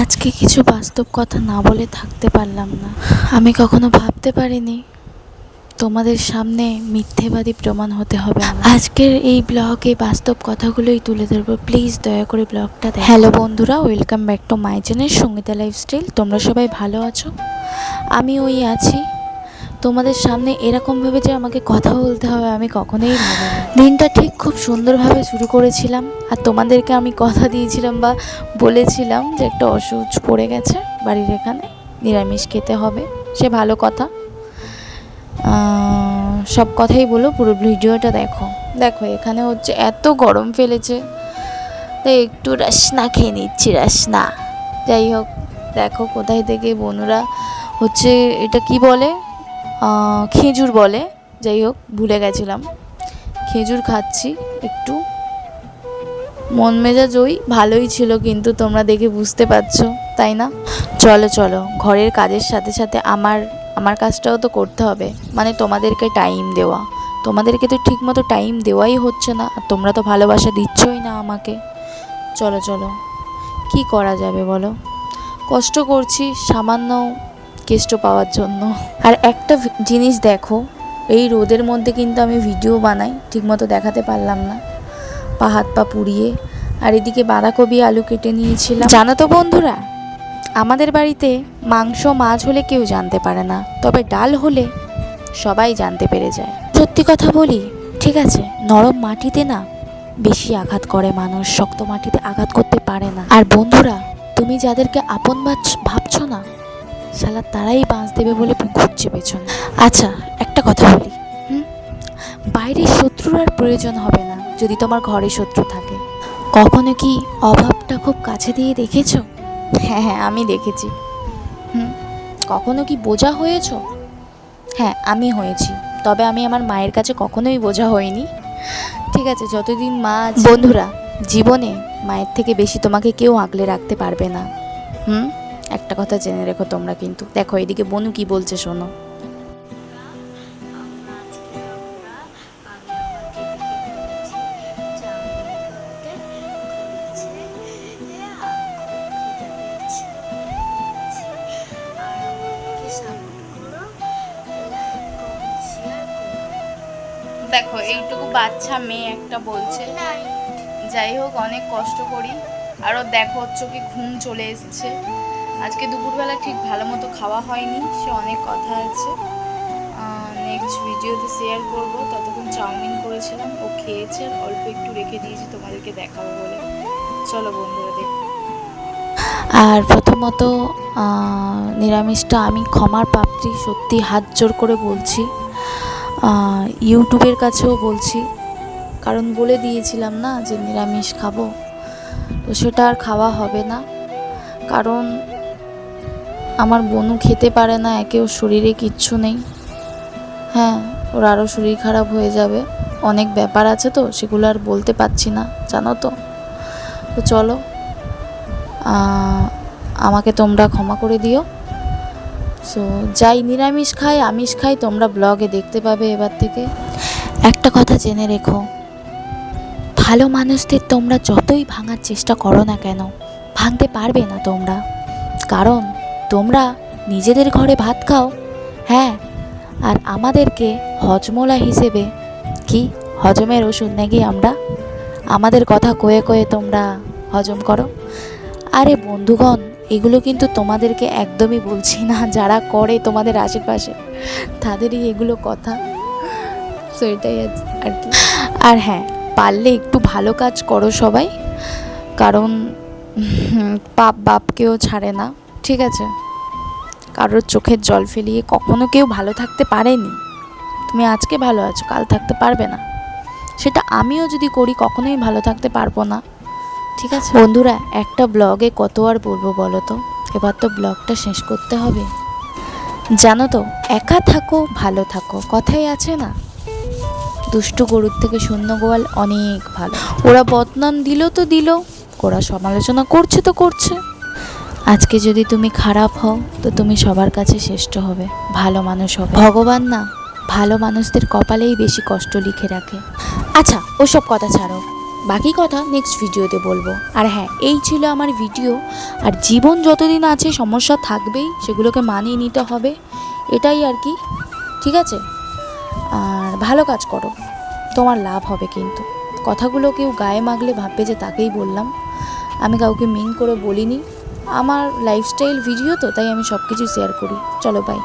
আজকে কিছু বাস্তব কথা না বলে থাকতে পারলাম না। আমি কখনো ভাবতে পারিনি তোমাদের সামনে মিথ্যেবাদী প্রমাণ হতে হবে আজকের এই ব্লগে বাস্তব কথাগুলোই তুলে ধরবো। প্লিজ দয়া করে ব্লগটা হ্যালো বন্ধুরা, welcome back to my channel Sangeeta lifestyle. তোমরা সবাই ভালো আছো? আমি ওই আছি। তোমাদের সামনে এরকমভাবে যে আমাকে কথা বলতে হবে আমি কখনোই দিনটা ঠিক খুব সুন্দরভাবে শুরু করেছিলাম আর তোমাদেরকে আমি কথা দিয়েছিলাম বা বলেছিলাম যে একটা অসুচ পড়ে গেছে বাড়ির এখানে, নিরামিষ খেতে হবে, সে ভালো কথা। সব কথাই বলো, পুরো ভিডিওটা দেখো। দেখো, এখানে হচ্ছে এত গরম ফেলেছে। তাই একটু রাসনা খেয়ে নিচ্ছি রাসনা যাই হোক, দেখো কোথায় থেকে বনুরা হচ্ছে এটা কি বলে? খেজুর বলে, যাই হোক, ভুলে গেছিলাম। খেজুর খাচ্ছি একটু। মন মেজাজ ওই ভালোই ছিল, কিন্তু তোমরা দেখে বুঝতে পারছ, তাই না? চলো চলো, ঘরের কাজের সাথে সাথে আমার আমার কাজটাও তো করতে হবে। মানে তোমাদেরকে টাইম দেওয়া। তোমাদেরকে তো ঠিক মতো টাইম দেওয়াই হচ্ছে না, আর তোমরা তো ভালোবাসা দিচ্ছই না আমাকে। চলো চলো, কি করা যাবে বলো? কষ্ট করছি, সামান্য কেষ্ট পাওয়ার জন্য। আর একটা জিনিস দেখো, এই রোদের মধ্যে কিন্তু আমি ভিডিও বানাই, ঠিকমতো দেখাতে পারলাম না। পা হাত পা পুড়িয়ে। আর এদিকে বাঁধাকপি আলু কেটে নিয়েছিলাম। জানো তো বন্ধুরা, আমাদের বাড়িতে মাংস, মাছ হলে কেউ জানতে পারে না, তবে ডাল হলে সবাই জানতে পেরে যায়। সত্যি কথা বলি, ঠিক আছে, নরম মাটিতে না বেশি আঘাত করে মানুষ, শক্ত মাটিতে আঘাত করতে পারে না। আর বন্ধুরা, তুমি যাদেরকে আপন ভাবছ- না শালা তারাই বাঁচ দেবে বলে ঘুরছে পেছন। আচ্ছা একটা কথা বলি। হুম? বাইরের শত্রুর আর প্রয়োজন হবে না যদি তোমার ঘরে শত্রু থাকে। কখনো কি অভাবটা খুব কাছে দিয়ে দেখেছ? হ্যাঁ হ্যাঁ আমি দেখেছি। হুম? কখনো কি বোঝা হয়েছো? হ্যাঁ আমি হয়েছি। তবে আমি আমার মায়ের কাছে কখনোই বোঝা হয়নি। ঠিক আছে যতদিন মা বন্ধুরা জীবনে মায়ের থেকে বেশি তোমাকে কেউ আগলে রাখতে পারবে না। হুম? একটা কথা জেনে রেখো তোমরা কিন্তু। দেখো, এদিকে বনু কি বলছে শোনো। দেখে আর এইটুকু বাচ্চা, মেয়ে একটা বলছে। যাই হোক, অনেক কষ্ট করি। আরও দেখো কি, ঘুম চলে এসছে। আজকে দুপুরবেলা ঠিক ভালো মতো খাওয়া হয়নি, সে অনেক কথা আছে। নেক্সট ভিডিওতে শেয়ার করব। ততক্ষণ চাউমিন করেছিলাম, ও খেয়েছে আর অল্প একটু রেখে দিয়েছি, তোমাদেরকে দেখাবো বলে। চলো বন্ধুরা, দেখো। আর প্রথমত নিরামিষটা আমি ক্ষমার পাত্রী, সত্যি হাত জোর করে বলছি। ইউটিউবের কাছেও বলছি। কারণ বলে দিয়েছিলাম না যে নিরামিষ খাব। তো সেটা আর খাওয়া হবে না। কারণ আমার বনু খেতে পারে না, একে ওর শরীরে কিচ্ছু নেই। হ্যাঁ ওর আরও শরীর খারাপ হয়ে যাবে। অনেক ব্যাপার আছে তো, সেগুলো আর বলতে পারছি না, জানো তো। তো চলো আমাকে তোমরা ক্ষমা করে দিও। সো যাই নিরামিষ খাই, আমিষ খাই, তোমরা ব্লগে দেখতে পাবে এবার থেকে। একটা কথা জেনে রেখো, ভালো মানুষদের তোমরা যতই ভাঙার চেষ্টা করো না কেন, ভাঙতে পারবে না তোমরা। কারণ তোমরা নিজেদের ঘরে ভাত খাও? হ্যাঁ আর আমাদেরকে হজমোলা হিসেবে, কি? হজমের ওষুধ নাকি আমরা? আমাদের কথা কয়ে কয়ে তোমরা হজম করো? আরে বন্ধুগণ, এগুলো কিন্তু তোমাদেরকে একদমই বলছি না, যারা করে তোমাদের আশেপাশে, তাদেরই এগুলো কথা। সো এটাই আর কি। আর হ্যাঁ পারলে একটু ভালো কাজ করো সবাই, কারণ পাপ বাপকেও ছাড়ে না। ঠিক আছে। কারোর চোখের জল ফেলিয়ে কখনো কেউ ভালো থাকতে পারেনি। তুমি আজকে ভালো আছো, কাল থাকতে পারবে না। সেটা আমিও যদি করি, কখনোই ভালো থাকতে পারব না। ঠিক আছে? বন্ধুরা, একটা ব্লগে কত আর বলব বলো তো? এবার তো ব্লগটা শেষ করতে হবে। জানো তো, একা থাকো, ভালো থাকো, কথাই আছে না? দুষ্টু গরুর থেকে শূন্য গোয়াল অনেক ভালো। ওরা বদনাম দিল তো দিল, ওরা সমালোচনা করছে তো করছে। আজকে যদি তুমি খারাপ হও, তো তুমি সবার কাছে শ্রেষ্ঠ হবে, ভালো মানুষ হবে। ভগবান না, ভালো মানুষদের কপালেই বেশি কষ্ট লিখে রাখে। আচ্ছা ওসব কথা ছাড়ো। বাকি কথা নেক্সট ভিডিওতে বলব। আর হ্যাঁ এই ছিল আমার ভিডিও আর জীবন যতদিন আছে, সমস্যা থাকবেই, সেগুলোকে মানিয়ে নিতে হবে। এটাই আর কি, ঠিক আছে? আর ভালো কাজ করো। তোমার লাভ হবে কিন্তু। কথাগুলো কেউ গায়ে মাগলে ভাববে যে তাকেই বললাম। আমি কাউকে মিন করে বলিনি। আমার লাইফস্টাইল ভিডিও তো তাই আমি সব কিছু শেয়ার করি। চলো বাই